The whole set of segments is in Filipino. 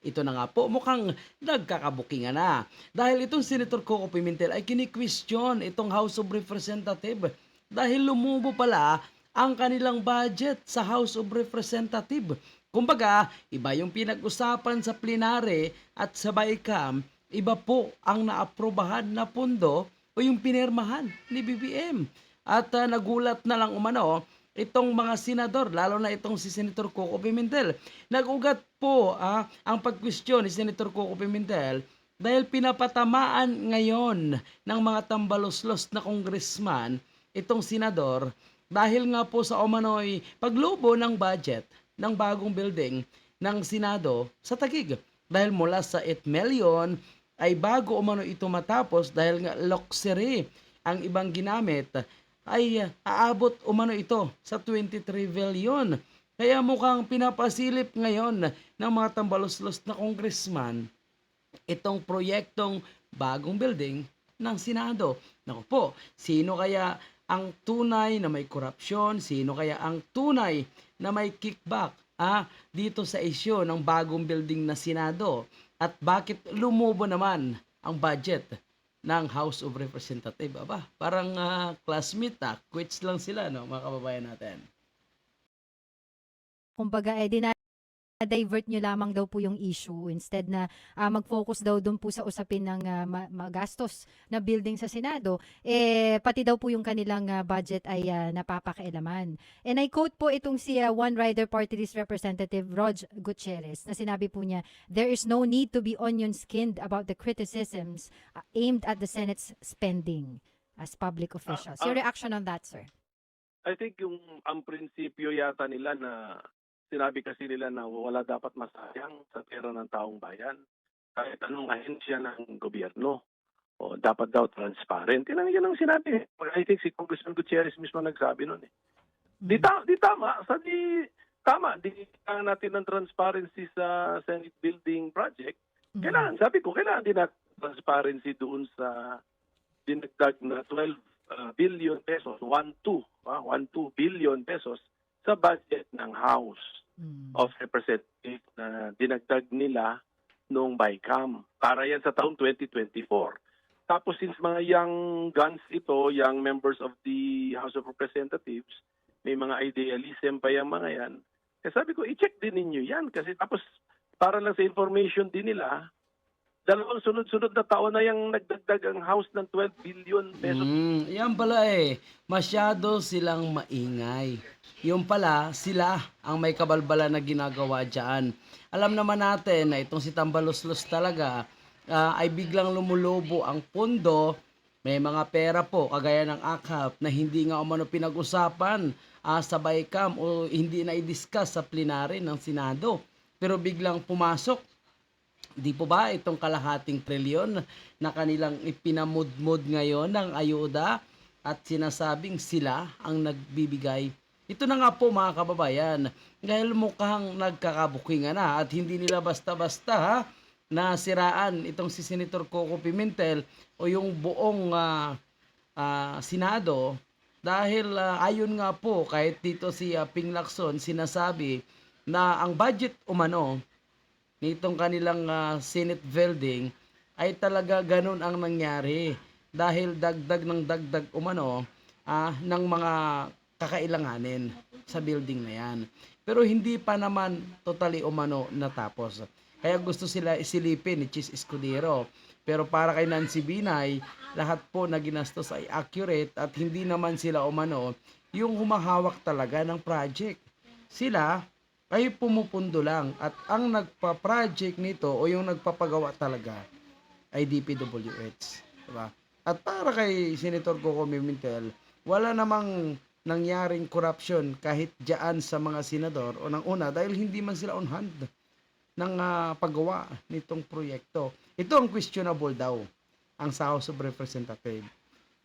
Ito na nga po, mukhang nagkakabukingan na. Dahil itong Senator Coco Pimentel ay kini-question itong House of Representative dahil lumubo pala ang kanilang budget sa House of Representative. Kumbaga, iba yung pinag-usapan sa plenary at sa BICAM, iba po ang naaprubahan na pondo o yung pinirmahan ni BBM. At ah, nagulat na lang umano itong mga senador, lalo na itong si Senator Coco Pimentel. Nag-ugat po ah, ang pagkwestiyon ni Senator Coco Pimentel dahil pinapatamaan ngayon ng mga tambaloslos na congressman itong senador dahil nga po sa umano'y paglubo ng budget ng bagong building ng Senado sa Tagig. Dahil mula sa 8 million ay bago umano ito matapos dahil nga luxury ang ibang ginamit ay uh, aabot umano ito sa 23 billion. Kaya mukhang pinapasilip ngayon ng mga tambaloslos na congressman itong proyektong bagong building ng Senado. Naku po, sino kaya ang tunay na may korupsyon? Sino kaya ang tunay na may kickback ah, dito sa isyo ng bagong building na Senado? At bakit lumubo naman ang budget ng House of Representatives? Aba, parang ah, classmate na, quits lang sila, no, mga kababayan natin. kumbaga eh dina- divert nyo lamang daw po yung issue instead na ah, mag-focus daw doon po sa usapin ng ma- magastos na building sa Senado eh pati daw po yung kanilang ah, budget ay ah, napapakailaman. And I quote po itong si ah, One Rider Party List Representative Rog Gutierrez na sinabi po niya there is no need to be onion-skinned about the criticisms aimed at the Senate's spending as public officials. Your ah. reaction on that, sir? I think yung ang prinsipyo yata nila na sinabi kasi nila na wala dapat masayang sa pera ng taong bayan. Kahit anong ahensya ng gobyerno. O dapat daw transparent. Yan ang, yan ang sinabi. I think si Congressman Gutierrez mismo nagsabi nun eh. Di, ta- di tama. Sa di tama. Di kailangan natin ng transparency sa Senate Building Project. Mhm. Kailangan, sabi ko, kailangan din natin transparency doon sa dinagdag na 12 uh, billion pesos, 1-2, ah, 1-2 billion pesos sa budget ng House Mm. of Representatives na dinagdag nila noong BICAM para yan sa taong 2024. Tapos since mga young guns ito, young members of the House of Representatives, may mga idealism pa yung mga yan, eh sabi ko, i-check din ninyo yan. Kasi tapos, para lang sa information din nila, dalawang sunod-sunod na taon na yung nagdagdag ang House ng 12 billion pesos. Mm, yan pala eh. Masyado silang maingay. Yung pala, sila ang may kabalbala na ginagawa dyan. Alam naman natin na itong si Tambaloslos talaga ah, ay biglang lumulobo ang pondo. May mga pera po, kagaya ng AKAP, na hindi nga umano pinag-usapan ah, sa BICAM o hindi na i-discuss sa plenary ng Senado. Pero biglang pumasok Di po ba itong kalahating trilyon na kanilang ipinamudmud ngayon ng ayuda at sinasabing sila ang nagbibigay? Ito na nga po mga kababayan, dahil mukhang nagkakabukingan na at hindi nila basta-basta ha, na siraan itong si Senator Coco Pimentel o yung buong ah, ah, Senado dahil ah, ayon nga po kahit dito si ah, Ping Lacson sinasabi na ang budget umano nitong kanilang ah, Senate building ay talaga ganun ang nangyari dahil dagdag ng dagdag umano ah, ng mga kakailanganin sa building na yan. Pero hindi pa naman totally umano natapos. Kaya gusto sila isilipin ni Chis Escudero. Pero para kay Nancy Binay, lahat po na ginastos ay accurate at hindi naman sila umano yung humahawak talaga ng project. Sila ay pumupundo lang at ang nagpa-project nito o yung nagpapagawa talaga ay DPWH. Diba? At para kay Senator Coco Pimentel, wala namang nangyaring corruption kahit diyan sa mga senador o nang una dahil hindi man sila on hand ng ah, paggawa nitong proyekto. Ito ang questionable daw ang sa House of Representatives.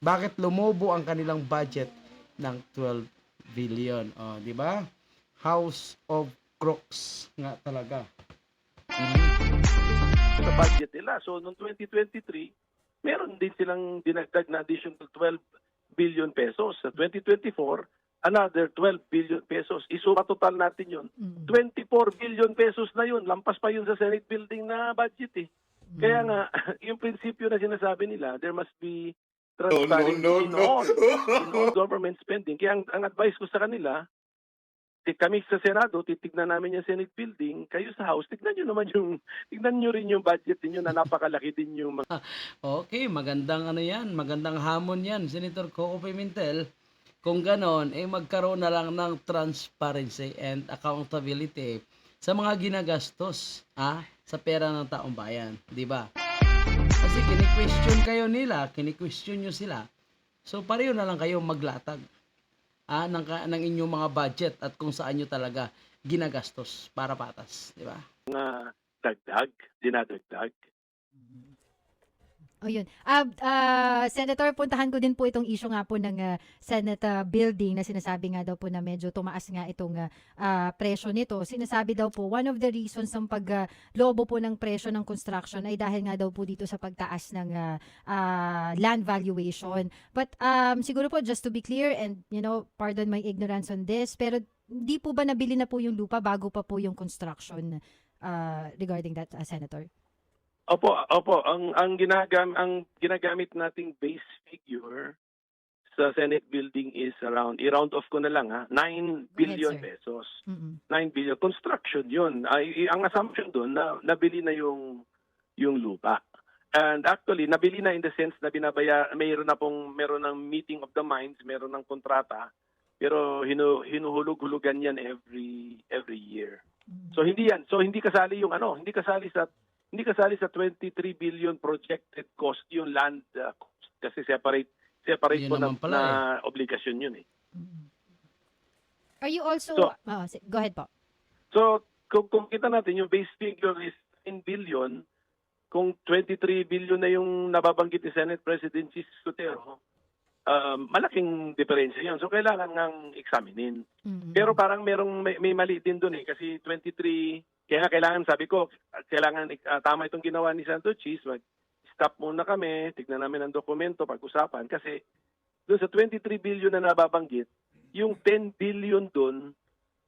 Bakit lumobo ang kanilang budget ng 12 billion? O, di ba? House of Crooks nga talaga. sa budget nila. So, noong 2023, meron din silang dinagdag na additional 12 billion pesos. Sa 2024, another 12 billion pesos. Isuma total natin yun. Mm. 24 billion pesos na yun. Lampas pa yun sa Senate building na budget eh. Kaya nga, yung prinsipyo na sinasabi nila, there must be transparency no, in, no. all, in all government spending. Kaya ang, ang advice ko sa kanila, kami sa Senado, titignan namin yung Senate building, kayo sa House, tignan nyo naman yung, tignan nyo rin yung budget ninyo na napakalaki din yung mga Okay, magandang ano yan, magandang hamon yan, Senator Coco Pimentel. Kung ganon, eh magkaroon na lang ng transparency and accountability sa mga ginagastos ah, sa pera ng taong bayan, di ba? Kasi kini-question kayo nila, kini-question nyo sila. So pareho na lang kayo maglatag ah, ng, ng inyong mga budget at kung saan nyo talaga ginagastos para patas, di ba? dagdag, dinadagdag. O yun. Ah, ah, Senator, puntahan ko din po itong issue nga po ng ah, Senate ah, building na sinasabi nga daw po na medyo tumaas nga itong ah, ah, presyo nito. Sinasabi daw po, one of the reasons ng paglobo po ng presyo ng construction ay dahil nga daw po dito sa pagtaas ng ah, ah, land valuation. But um, siguro po, just to be clear, and you know, pardon my ignorance on this, pero di po ba nabili na po yung lupa bago pa po yung construction ah, regarding that, ah, Senator? Opo, opo, ang ang ginagam ang ginagamit nating base figure sa Senate building is around i-round off ko na lang ha, 9 billion sir. pesos. Mm-mm. 9 billion construction 'yun. Ay ang assumption doon na nabili na yung yung lupa. And actually, nabili na in the sense na binabaya mayroon na pong meron ng meeting of the minds, meron ng kontrata, pero hinu, hinuhulog-hulugan yan every every year. Mm. So hindi yan. So hindi kasali yung ano, hindi kasali sa hindi kasali sa 23 billion projected cost yung land uh, cost kasi separate separate Yun po na, naman pala na obligasyon yun eh. Mm. Are you also So- Ah, si- go ahead po. So kung, kung kita natin yung base figure is 10 billion, kung 23 billion na yung nababanggit ni Senate President Chis Cotero, um, malaking diferensya yun. So kailangan ngang examinin. Mm-mm. Pero parang merong may, may mali din doon eh kasi 23 kaya nga kailangan sabi ko kailangan ah, tama itong ginawa ni Santo Cheese mag stop muna kami tignan namin ang dokumento pag-usapan kasi doon sa 23 billion na nababanggit yung 10 billion doon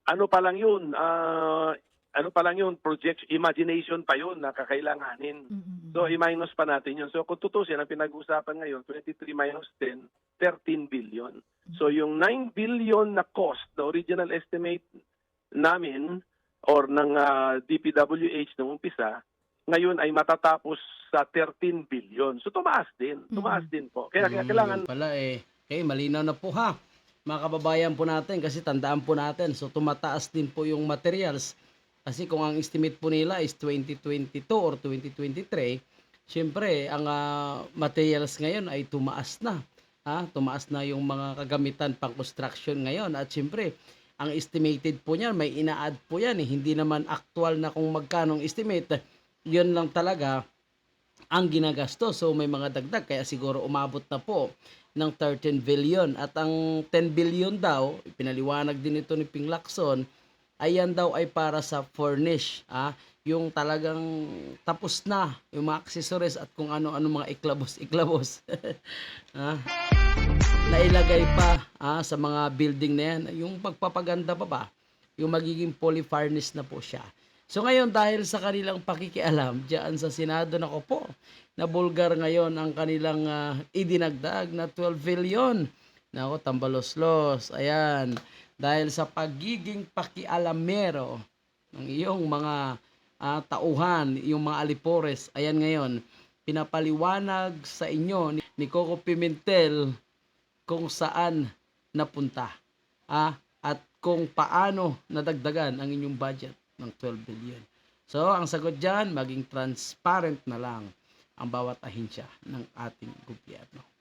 ano pa lang yun ah, ano pa lang yun project imagination pa yun na kakailanganin Mm-mm. So, i-minus pa natin yun. So, kung tutusin, ang pinag-usapan ngayon, 23 minus 10, 13 billion. So, yung 9 billion na cost, the original estimate namin or ng ah, DPWH nung umpisa, ngayon ay matatapos sa 13 billion. So, tumaas din. Tumaas din po. Kaya, kaya Mm, kailangan yun pala eh. Okay, malinaw na po ha. Mga kababayan po natin kasi tandaan po natin. So tumataas din po yung materials. Kasi kung ang estimate po nila is 2022 or 2023, syempre ang ah, materials ngayon ay tumaas na. Ha? Tumaas na yung mga kagamitan pang construction ngayon. At syempre, ang estimated po niyan, may ina-add po yan. Eh. Hindi naman actual na kung magkano ang estimate. Yun lang talaga ang ginagastos. So may mga dagdag kaya siguro umabot na po ng 13 billion at ang 10 billion daw pinaliwanag din ito ni Ping Lacson ayan daw ay para sa furnish ah yung talagang tapos na yung mga accessories at kung ano-ano mga iklabos-iklabos ah nailagay pa ah, sa mga building na yan yung pagpapaganda pa ba yung magiging furnished na po siya So ngayon dahil sa kanilang pakikialam diyan sa Senado nako po na bulgar ngayon ang kanilang ah, idinagdag na 12 billion. Nako tambaloslos. Ayan. Dahil sa pagiging pakialamero ng iyong mga ah, tauhan, yung mga alipores. Ayan ngayon, pinapaliwanag sa inyo ni Coco Pimentel kung saan napunta. Ah, at kung paano nadagdagan ang inyong budget ng 12 billion. So, ang sagot dyan, maging transparent na lang ang bawat ahensya ng ating gobyerno.